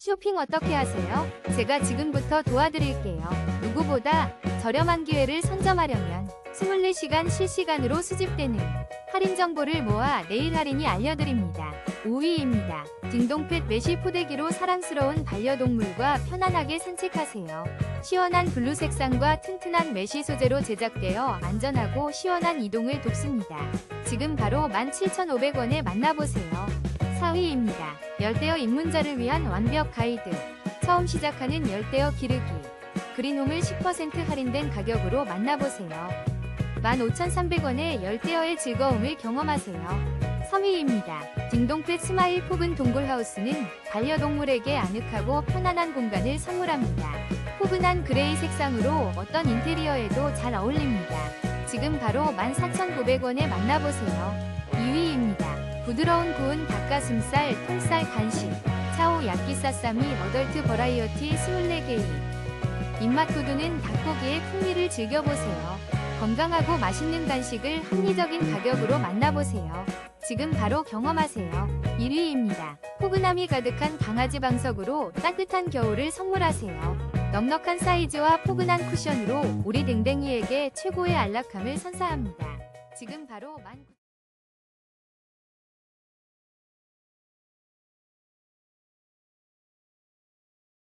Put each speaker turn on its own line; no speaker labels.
쇼핑 어떻게 하세요? 제가 지금부터 도와드릴게요. 누구보다 저렴한 기회를 선점하려면 24시간 실시간으로 수집되는 할인 정보를 모아 내일 할인이 알려드립니다. 5위입니다. 딩동펫 매실 포대기로 사랑스러운 반려동물과 편안하게 산책하세요. 시원한 블루 색상과 튼튼한 메쉬 소재로 제작되어 안전하고 시원한 이동을 돕습니다. 지금 바로 17,500원에 만나보세요. 4위입니다. 열대어 입문자를 위한 완벽 가이드. 처음 시작하는 열대어 기르기. 그린홈을 10% 할인된 가격으로 만나보세요. 15,300원에 열대어의 즐거움을 경험하세요. 3위입니다. 딩동펫 스마일 포근 동굴하우스는 반려동물에게 아늑하고 편안한 공간을 선물합니다. 포근한 그레이 색상으로 어떤 인테리어에도 잘 어울립니다. 지금 바로 14,900원에 만나보세요. 2위입니다. 부드러운 구운 닭가슴살, 통살 간식, 차오 야끼사사미 어덜트 버라이어티 24개의 입맛 돋우는 닭고기의 풍미를 즐겨보세요. 건강하고 맛있는 간식을 합리적인 가격으로 만나보세요. 지금 바로 경험하세요. 1위입니다. 포근함이 가득한 강아지 방석으로 따뜻한 겨울을 선물하세요. 넉넉한 사이즈와 포근한 쿠션으로 우리 댕댕이에게 최고의 안락함을 선사합니다. 지금 바로 만